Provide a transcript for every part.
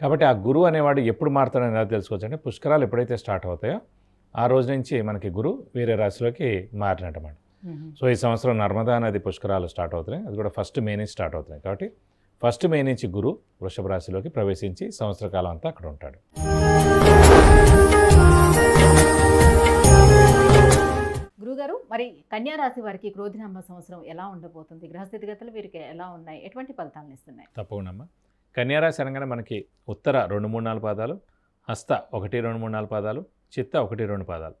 కాబట్టి ఆ గురువు అనేవాడు ఎప్పుడు మారుతాడని ఎలా తెలుసుకోవచ్చు అంటే పుష్కరాలు ఎప్పుడైతే స్టార్ట్ అవుతాయో ఆ రోజు నుంచి మనకి గురువు వేరే రాశిలోకి మారినట్టమాట. సో ఈ సంవత్సరం నర్మదా నది పుష్కరాలు స్టార్ట్ అవుతున్నాయి. అది కూడా ఫస్ట్ మే నుంచి స్టార్ట్ అవుతున్నాయి. కాబట్టి ఫస్ట్ మే నుంచి గురు వృషభ రాశిలోకి ప్రవేశించి సంవత్సర కాలం అంతా అక్కడ ఉంటాడు. గురుగారు మరి కన్యా రాశి వారికి క్రోధినామ సంవత్సరం ఎలా ఉండబోతుంది? గ్రహస్థితిగతులు వీరికి ఎలా ఉన్నాయి? ఎటువంటి ఫలితాలను ఇస్తున్నాయి? తప్పకుండా కన్యారాశి అనగానే మనకి ఉత్తర రెండు మూడు నాలుగు పాదాలు హస్త ఒకటి రెండు మూడు నాలుగు పాదాలు చిత్త ఒకటి రెండు పాదాలు.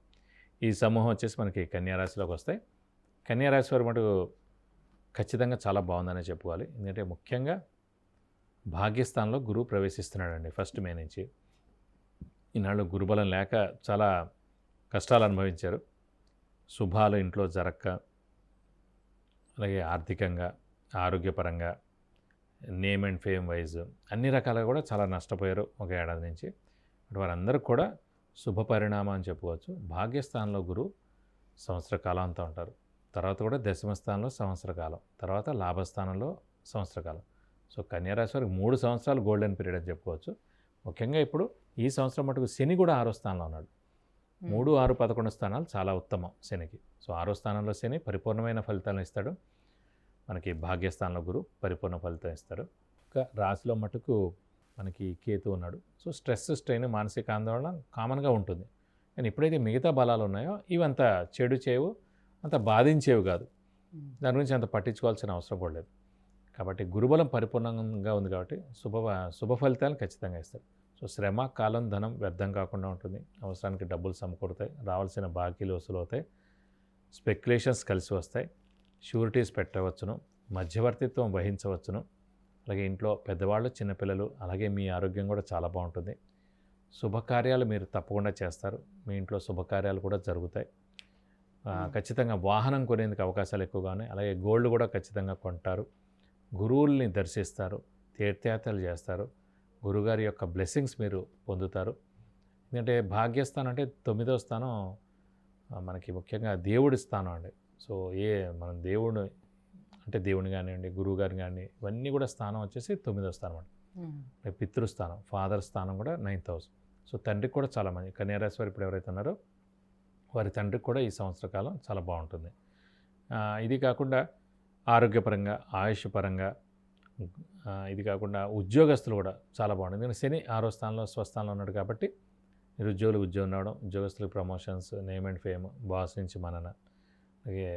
ఈ సమూహం వచ్చేసి మనకి కన్యారాశిలోకి వస్తాయి. కన్యారాశి వారు మటుకు ఖచ్చితంగా చాలా బాగుందనే చెప్పుకోవాలి. ఎందుకంటే ముఖ్యంగా భాగ్యస్థానంలో గురువు ప్రవేశిస్తున్నాడండి ఫస్ట్ మే నుంచి. ఈనాళ్ళు గురుబలం లేక చాలా కష్టాలు అనుభవించారు. శుభాలు ఇంట్లో జరక్క అలాగే ఆర్థికంగా ఆరోగ్యపరంగా నేమ్ అండ్ ఫేమ్ వైజ్ అన్ని రకాలుగా కూడా చాలా నష్టపోయారు ఒక ఏడాది నుంచి. అటు వారందరూ కూడా శుభ పరిణామం అని చెప్పుకోవచ్చు. భాగ్యస్థానంలో గురువు సంవత్సర కాలం అంతా ఉంటారు. తర్వాత కూడా దశమ స్థానంలో సంవత్సర కాలం తర్వాత లాభస్థానంలో సంవత్సర కాలం. సో కన్యారాశి వారికి మూడు సంవత్సరాలు గోల్డెన్ పీరియడ్ అని చెప్పుకోవచ్చు. ముఖ్యంగా ఇప్పుడు ఈ సంవత్సరం మటుకు శని కూడా ఆరో స్థానంలో ఉన్నాడు. మూడు ఆరు పదకొండు స్థానాలు చాలా ఉత్తమం శనికి. సో ఆరో స్థానంలో శని పరిపూర్ణమైన ఫలితాలను ఇస్తాడు. మనకి భాగ్యస్థానంలో గురు పరిపూర్ణ ఫలితం ఇస్తారు. ఇంకా రాశిలో మటుకు మనకి కేతు ఉన్నాడు. సో స్ట్రెస్ స్ట్రెయిన్ మానసిక ఆందోళన కామన్గా ఉంటుంది. కానీ ఎప్పుడైతే మిగతా బలాలు ఉన్నాయో ఇవంత చెడు చేయవు అంత బాధించేవి కాదు. దాని గురించి అంత పట్టించుకోవాల్సిన అవసరం కూడా లేదు. కాబట్టి గురుబలం పరిపూర్ణంగా ఉంది కాబట్టి శుభ శుభ ఫలితాలు ఖచ్చితంగా ఇస్తారు. సో శ్రమ కాలం ధనం వ్యర్థం కాకుండా ఉంటుంది. అవసరానికి డబ్బులు సమకూరుతాయి. రావాల్సిన బాకీలు వసూలు అవుతాయి స్పెక్యులేషన్స్ కలిసి వస్తాయి. షూరిటీస్ పెట్టవచ్చును మధ్యవర్తిత్వం వహించవచ్చును. అలాగే ఇంట్లో పెద్దవాళ్ళు చిన్నపిల్లలు అలాగే మీ ఆరోగ్యం కూడా చాలా బాగుంటుంది. శుభకార్యాలు మీరు తప్పకుండా చేస్తారు. మీ ఇంట్లో శుభకార్యాలు కూడా జరుగుతాయి. ఖచ్చితంగా వాహనం కొనేందుకు అవకాశాలు ఎక్కువగా ఉన్నాయి అలాగే గోల్డ్ కూడా ఖచ్చితంగా కొంటారు. గురువుల్ని దర్శిస్తారు తీర్థయాత్రలు చేస్తారు. గురుగారి యొక్క బ్లెస్సింగ్స్ మీరు పొందుతారు. ఎందుకంటే భాగ్యస్థానం అంటే తొమ్మిదో స్థానం మనకి ముఖ్యంగా దేవుడి స్థానం అండి. సో ఏ మనం దేవుడు అంటే దేవుని కానివ్వండి గురువు గారిని కానీ ఇవన్నీ కూడా స్థానం వచ్చేసి తొమ్మిదో స్థానం అండి. పితృస్థానం ఫాదర్ స్థానం కూడా నైన్త్ హౌస్. సో తండ్రికి కూడా చాలా మంచి కన్యారాశి వారు ఇప్పుడు ఎవరైతే ఉన్నారో వారి తండ్రికి కూడా ఈ సంవత్సర కాలం చాలా బాగుంటుంది. ఇది కాకుండా ఆరోగ్యపరంగా ఆయుష్ పరంగా ఇది కాకుండా ఉద్యోగస్తులు కూడా చాలా బాగుంటుంది. ఎందుకంటే శని ఆరో స్థానంలో స్వస్థానంలో ఉన్నాడు కాబట్టి నిరుద్యోగులు ఉద్యోగం రావడం ఉద్యోగస్తులకు promotions name and fame boss నుంచి మనన అలాగే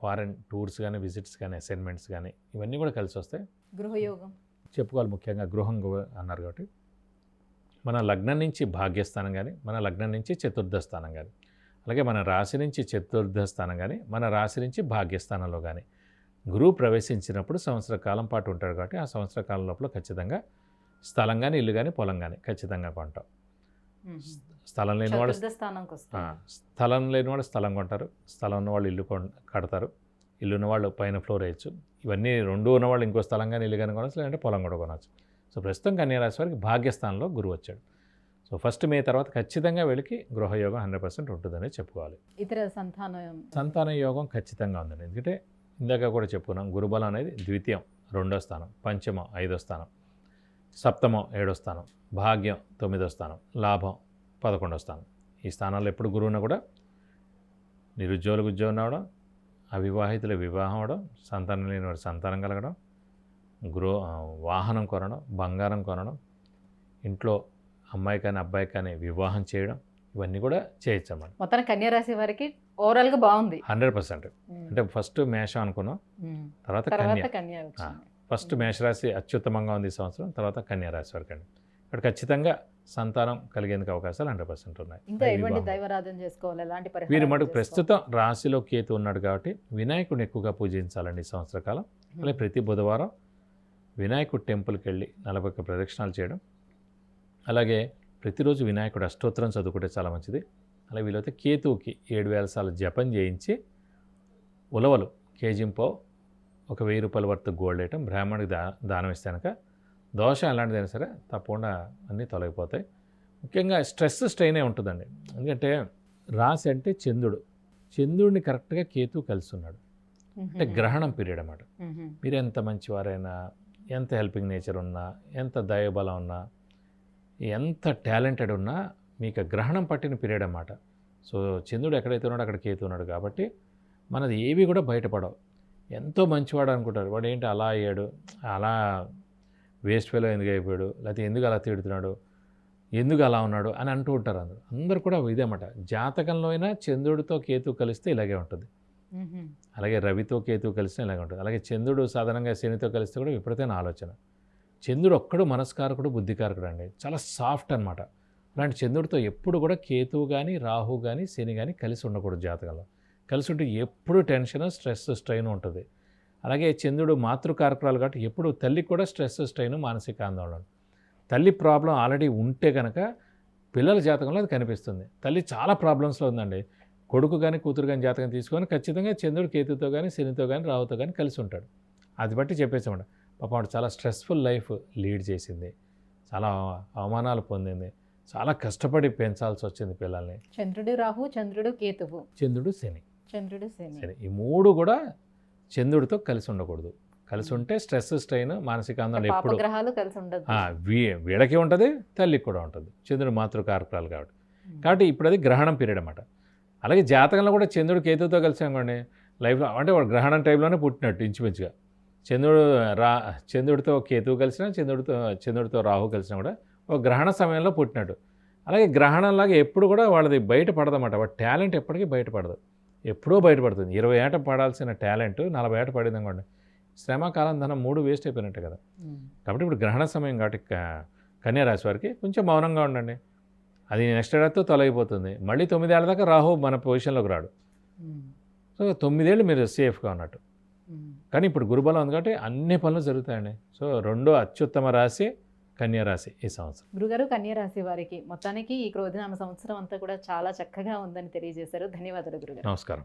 ఫారెన్ టూర్స్ కానీ విజిట్స్ కానీ అసైన్మెంట్స్ కానీ ఇవన్నీ కూడా కలిసి వస్తాయి గృహయోగం. చెప్పుకోవాలి ముఖ్యంగా గృహం అన్నారు కాబట్టి. మన లగ్నం నుంచి భాగ్యస్థానం కానీ మన లగ్నం నుంచి చతుర్థ స్థానం కానీ అలాగే మన రాశి నుంచి చతుర్థ స్థానం కానీ మన రాశి నుంచి భాగ్యస్థానంలో కానీ గురువు ప్రవేశించినప్పుడు సంవత్సర కాలం పాటు ఉంటాడు కాబట్టి ఆ సంవత్సర కాలం లోపల ఖచ్చితంగా స్థలం కానీ ఇల్లు కానీ పొలం కానీ ఖచ్చితంగా కొంటాం. స్థలం లేనివాడు స్థలం లేనివాడు స్థలం కొంటారు. స్థలం ఉన్నవాళ్ళు ఇల్లు కడతారు. ఇల్లు ఉన్నవాళ్ళు పైన ఫ్లోర్ వేయచ్చు. ఇవన్నీ రెండు ఉన్నవాళ్ళు ఇంకో స్థలం కానీ ఇల్లు కానీ కొనవచ్చు లేదంటే పొలం కూడా కొనవచ్చు సో ప్రస్తుతం కన్యారాశి వారికి భాగ్యస్థానంలో గురువు వచ్చాడు. సో ఫస్ట్ మే తర్వాత ఖచ్చితంగా వీళ్ళకి గృహయోగం హండ్రెడ్ పర్సెంట్ ఉంటుందని చెప్పుకోవాలి. ఇతర సంతానం సంతాన యోగం ఖచ్చితంగా ఉందండి. ఎందుకంటే ఇందాక కూడా చెప్పుకున్నాం గురుబలం అనేది ద్వితీయం రెండో స్థానం పంచమం ఐదో స్థానం. సప్తమం ఏడో స్థానం భాగ్యం తొమ్మిదో స్థానం లాభం పదకొండో స్థానం ఈ స్థానాల్లో ఎప్పుడు గురువున కూడా నిరుద్యోగులకు ఉద్యోగం రావడం అవివాహితుల వివాహం అవడం సంతానం లేని వాడి సంతానం కలగడం గృహ వాహనం కొనడం బంగారం కొనడం ఇంట్లో అమ్మాయి కానీ అబ్బాయి కానీ వివాహం చేయడం ఇవన్నీ కూడా చేయొచ్చు అన్నమాట మొత్తం కన్యారాశి వారికి ఓవరాల్గా బాగుంది. Hundred percent. అంటే ఫస్ట్ మేషం అనుకున్నాం. తర్వాత కన్య. కన్యా ఫస్ట్ మేషరాశి అత్యుత్తమంగా ఉంది ఈ సంవత్సరం తర్వాత కన్యా రాశి వరకు అండి. ఇక్కడ ఖచ్చితంగా సంతానం కలిగేందుకు అవకాశాలు హండ్రెడ్ పర్సెంట్ ఉన్నాయి. వీరు మటుకు? ప్రస్తుతం రాశిలో కేతు ఉన్నాడు కాబట్టి వినాయకుడిని ఎక్కువగా పూజించాలండి ఈ సంవత్సర కాలం. అలాగే ప్రతి బుధవారం వినాయకుడు టెంపుల్కి వెళ్ళి నలభై ఒక్క ప్రదక్షిణాలు చేయడం. అలాగే ప్రతిరోజు వినాయకుడు అష్టోత్తరం చదువుకుంటే చాలా మంచిది. అలాగే వీలైతే కేతువుకి ఏడు వేల సార్లు జపం చేయించి ఉలవలు కేజింపో ఒక వెయ్యి రూపాయల వర్త్ గోల్డ్ ఐటమ్ బ్రాహ్మణుడికి దా దానం ఇస్తే కనుక దోషం ఎలాంటిదైనా సరే తప్పకుండా అన్నీ తొలగిపోతాయి. ముఖ్యంగా స్ట్రెస్ స్ట్రెయినే ఉంటుందండి. ఎందుకంటే రాశి అంటే చంద్రుడు. చంద్రుడిని కరెక్ట్గా కేతు కలిసి ఉన్నాడు అంటే. గ్రహణం పీరియడ్ అన్నమాట. మీరు ఎంత మంచివారైనా ఎంత హెల్పింగ్ నేచర్ ఉన్నా ఎంత దయబలం ఉన్నా ఎంత టాలెంటెడ్ ఉన్నా మీకు గ్రహణం పట్టిన పీరియడ్ అన్నమాట. సో చంద్రుడు ఎక్కడైతే ఉన్నాడో అక్కడ కేతు ఉన్నాడు కాబట్టి మనది ఏవి కూడా బయటపడవు. ఎంతో మంచివాడు అనుకుంటారు. వాడు ఏంటి అలా అయ్యాడు అలా వేస్ట్ ఫెలో ఎందుకు అయిపోయాడు లేకపోతే ఎందుకు అలా తిడుతున్నాడు ఎందుకు అలా ఉన్నాడు అని అంటూ ఉంటారు అందరూ. అందరు కూడా ఇదేమాట జాతకంలో అయినా చంద్రుడితో కేతు కలిస్తే ఇలాగే ఉంటుంది. అలాగే రవితో కేతు కలిసినా ఇలాగే ఉంటుంది. అలాగే చంద్రుడు సాధారణంగా శనితో కలిస్తే కూడా విపరీతమైన ఆలోచన. చంద్రుడు ఒక్కడు మనస్కారకుడు బుద్ధికారకుడు అండి. చాలా సాఫ్ట్ అనమాట అలాంటి చంద్రుడితో ఎప్పుడు కూడా కేతువు కానీ రాహు కానీ శని కానీ కలిసి ఉండకూడదు జాతకంలో. కలిసి ఉంటే ఎప్పుడు టెన్షన్ స్ట్రెస్ స్ట్రెయిన్ ఉంటుంది. అలాగే చంద్రుడు మాతృకారకురాలు కాబట్టి ఎప్పుడు తల్లికి కూడా స్ట్రెస్ స్ట్రెయిన్ మానసిక ఆందోళన. తల్లి ప్రాబ్లం ఆల్రెడీ ఉంటే కనుక పిల్లల జాతకంలో అది కనిపిస్తుంది. తల్లి చాలా ప్రాబ్లమ్స్లో ఉందండి. కొడుకు కానీ కూతురు కానీ జాతకం తీసుకొని ఖచ్చితంగా చంద్రుడు కేతుతో కానీ శనితో కానీ రావుతో కానీ కలిసి ఉంటాడు. అది బట్టి చెప్పేసామంట పాపం చాలా స్ట్రెస్ఫుల్ లైఫ్ లీడ్ చేసింది. చాలా అవమానాలు పొందింది. చాలా కష్టపడి పెంచాల్సి వచ్చింది పిల్లల్ని. చంద్రుడు రాహు చంద్రుడు కేతువు. చంద్రుడు శని. చంద్రుడు శని. ఈ మూడు కూడా చంద్రుడితో కలిసి ఉండకూడదు. కలిసి ఉంటే స్ట్రెస్ స్ట్రెయిన్ మానసిక ఆందోళన ఎప్పుడు పాపగ్రహాలు కలిసి ఉండదు వీళ్ళకి ఉంటుంది తల్లికి కూడా ఉంటుంది. చంద్రుడు మాతృకారకురాలు కాబట్టి. కాబట్టి ఇప్పుడు అది గ్రహణం పీరియడ్ అన్నమాట. అలాగే జాతకంలో కూడా చంద్రుడు కేతుతో కలిసి అనుకోండి లైఫ్లో అంటే వాడు గ్రహణం టైంలోనే పుట్టినట్టు ఇంచుమించుగా. చంద్రుడు రా చంద్రుడితో కేతువు కలిసినా చంద్రుడితో చంద్రుడితో రాహు కలిసినా కూడా ఒక గ్రహణ సమయంలో పుట్టినట్టు. అలాగే గ్రహణంలాగా ఎప్పుడు కూడా వాళ్ళది బయటపడదన్నమాట వాడి టాలెంట్ ఎప్పటికీ బయటపడదు ఎప్పుడో బయటపడుతుంది. ఇరవై ఏట పడాల్సిన టాలెంట్ నలభై ఏట పడింది అనుకోండి. శ్రమ కాలం ధనం మూడు వేస్ట్ అయిపోయినట్టే కదా. కాబట్టి ఇప్పుడు గ్రహణ సమయం కాబట్టి క- కన్యా రాశి వారికి కొంచెం మౌనంగా ఉండండి. అది నెక్స్ట్ ఏడాదితో తొలగిపోతుంది. మళ్ళీ తొమ్మిదేళ్ళ దాకా రాహు మన పొజిషన్లోకి రాడు. సో తొమ్మిదేళ్ళు మీరు సేఫ్గా ఉన్నట్టు. కానీ ఇప్పుడు గురుబలం ఉంది కాబట్టి అన్ని పనులు జరుగుతాయండి. సో రెండో అత్యుత్తమ రాశి కన్యా రాశి ఈ సంవత్సరం. గురుగారు కన్యా రాశి వారికి మొత్తానికి ఈ క్రోధినామ సంవత్సరం అంతా కూడా చాలా చక్కగా ఉందని తెలియజేశారు. ధన్యవాదాలు గురుగారు. నమస్కారం.